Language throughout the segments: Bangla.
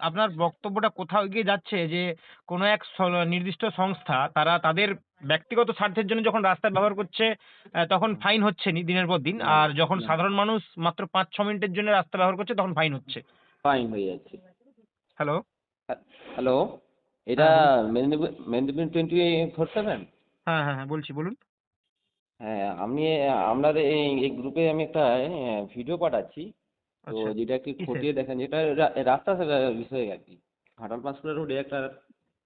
আপনার বক্তব্যটা কোথাও গিয়ে যাচ্ছে যে কোনো এক নির্দিষ্ট সংস্থা তারা তাদের ব্যক্তিগত স্বার্থের জন্য যখন রাস্তা ব্যবহার করছে তখন ফাইন হচ্ছে নি দিনের পর দিন। আর যখন সাধারণ মানুষ মাত্র পাঁচ ছ মিনিটের জন্য রাস্তা ব্যবহার করছে তখন ফাইন হচ্ছে। ফাইন হয়ে যাচ্ছে। হ্যালো হ্যালো এটা হ্যাঁ, Medinipur Medinipur twenty four seven হ্যাঁ হ্যাঁ হ্যাঁ বলছি বলুন। হ্যাঁ আমি আপনার এই এই গ্রুপে আমি একটা ভিডিও পাঠাচ্ছি। তো আচ্ছা যেটা একটু? খতিয়ে দেখেন যেটা রাস্তা বিষয়ে আর কি ঘাটাল পাঁশকুড়া রোডে একটা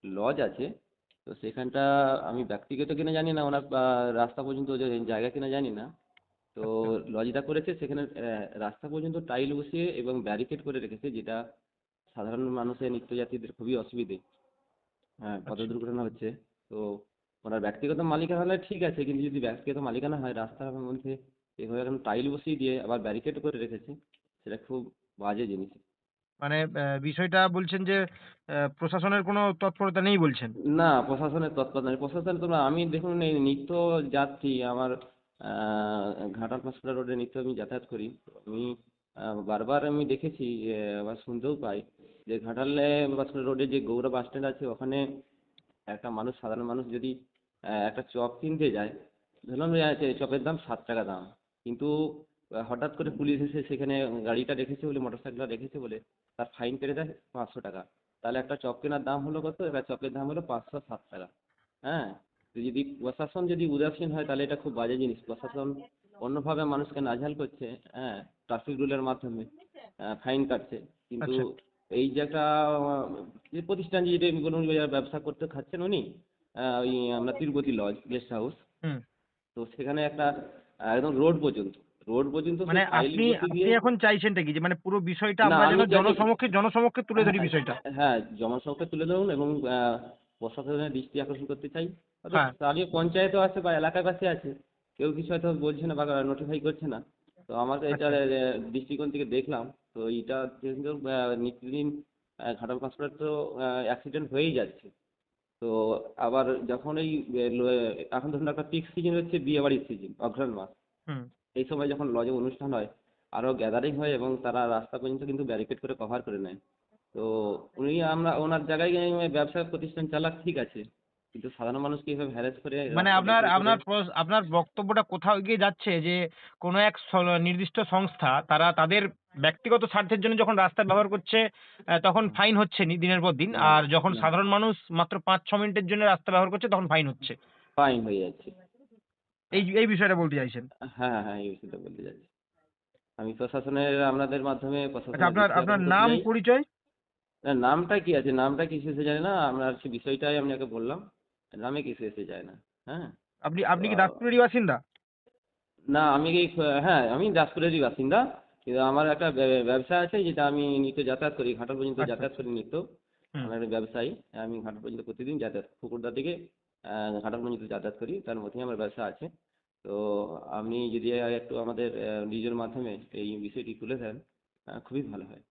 লজ আছে তো সেখানটা আমি ব্যক্তিগত কিনা জানি না ওনার রাস্তা পর্যন্ত জায়গা কিনা জানি না তো আচ্ছা। লজটা করেছে সেখানে রাস্তা পর্যন্ত টাইল বসিয়ে এবং ব্যারিকেড করে রেখেছে যেটা সাধারণ মানুষের নিত্যযাত্রীদের খুবই অসুবিধে হ্যাঁ পথ আচ্ছা। দুর্ঘটনা হচ্ছে তো ওনার ব্যক্তিগত মালিকানা হলে ঠিক আছে কিন্তু যদি ব্যক্তিগত মালিকানা হয় রাস্তার মধ্যে এভাবে এখন টাইল বসিয়ে দিয়ে আবার ব্যারিকেড করে রেখেছে সেটা খুব বাজে জিনিস। মানে বিষয়টা বলছেন যে প্রশাসনের কোনো তৎপরতা নেই বলছেন? না প্রশাসনের তৎপরতা নেই। প্রশাসন তো আমি দেখুন এই নিত্য যাত্রী আমার ঘাটাল পাঁশকুড়া রোডে নিত্য আমি যাতায়াত করি। আমি বারবার আমি দেখেছি আবার শুনতেও পাই যে ঘাটালে পাঁশকুড়া রোডে যে গৌড়া বাস স্ট্যান্ড আছে ওখানে একটা মানুষ সাধারণ মানুষ যদি একটা চপ কিনতে যায় ধরুন যে চপের দাম সাত টাকা দাম। কিন্তু হঠাৎ করে পুলিশ এসে সেখানে গাড়িটা রেখেছে বলে মোটর সাইকেলটা রেখেছে বলে তার ফাইন কেটে দেয় পাঁচশো টাকা। তাহলে একটা চপ কেনার দাম হলো কত? একটা চপের দাম হলো পাঁচশো সাত টাকা। হ্যাঁ? যদি প্রশাসন যদি উদাসীন হয় তাহলে এটা খুব বাজে জিনিস। প্রশাসন অন্যভাবে মানুষকে নাজেহাল করছে হ্যাঁ ট্রাফিক রুলের মাধ্যমে ফাইন কাটছে। কিন্তু আচ্ছা। এই যে একটা যে প্রতিষ্ঠান কোনো ব্যবসা করতে খাচ্ছেন উনি আহ, ওই আমরা তিরুপতি লজ গেস্ট হাউস তো সেখানে একটা একদম রোড পর্যন্ত। রোড পর্যন্ত মানে আপনি আপনি এখন চাইছেনটা কি? যে মানে পুরো বিষয়টা আমরা যেন জনসমক্ষে জনসমক্ষে তুলে ধরি বিষয়টা। হ্যাঁ জনসংখ্যা তুলে ধরুন এবং প্রশাসনের দৃষ্টি আকর্ষণ করতে চাই। হ্যাঁ। স্থানীয় পঞ্চায়েতও আছে বা এলাকার কাছে আছে কেউ কিছু হয়তো বলছে না বা নোটিফাই করছে না। তো আমাকে এটা আচ্ছা। দৃষ্টিকোণ থেকে দেখলাম। তো এটা কিন্তু নিত্যদিন ঘাটাল পাঁশকুড়ার তো অ্যাক্সিডেন্ট হয়েই যাচ্ছে। তো আবার যখন এই এখন ধরুন একটা পিক সিজন হচ্ছে বিয়ে বাড়ির সিজন অঘ্রাণ মাস। এই সময় যখন লজে অনুষ্ঠান হয় আরও গ্যাদারিং হয় এবং তারা রাস্তা পর্যন্ত কিন্তু ব্যারিকেড করে কভার করে নেয়। তো উনি আমরা ওনার জায়গায় গিয়ে ব্যবসা প্রতিষ্ঠান চালাক ঠিক আছে। কিন্তু সাধারণ মানুষকে এইভাবে হ্যারাস করে মানে আপনার আপনার আপনার বক্তব্যটা কোথাও গিয়ে যাচ্ছে যে কোনো এক নির্দিষ্ট সংস্থা তারা তাদের ব্যক্তিগত স্বার্থের জন্য যখন রাস্তা ব্যবহার করছে তখন ফাইন হচ্ছে নি দিনের পর দিন। আর যখন সাধারণ মানুষ মাত্র পাঁচ ছ মিনিটের জন্য রাস্তা ব্যবহার করছে তখন ফাইন হচ্ছে। ফাইন হয়ে যাচ্ছে। এই এই বিষয়টা বলতে চাইছেন? হ্যাঁ হ্যাঁ এই বিষয়টা বলতে যাচ্ছি আমি প্রশাসনের আপনাদের মাধ্যমে আচ্ছা আপনার আপনার নাম পরিচয়? না, নামটা কি আছে? নামটা কিছু এসে যায় না। আপনার সে বিষয়টাই আপনাকে বললাম। নামে কিছু এসে যায় না হ্যাঁ? আপনি আপনি কি দাসপুরেরই বাসিন্দা? না আমি এই হ্যাঁ আমি দাসপুরেরই বাসিন্দা। কিন্তু আমার একটা ব্যবসা আছে যেটা আমি নিত্য যাতায়াত করি। ঘাটাল পর্যন্ত আচ্ছা, যাতায়াত করি নিত্য। আমার একটা ব্যবসায়ী। আমি ঘাটাল পর্যন্ত প্রতিদিন যাতায়াত পুকুরদা থেকে আহ, ঘাটাল পর্যন্ত যাতায়াত করি তার মধ্যেই আমার ব্যবসা আছে। তো আপনি যদি একটু আমাদের নিজের মাধ্যমে এই বিষয়টি তুলে দেন খুবই ভালো হয়।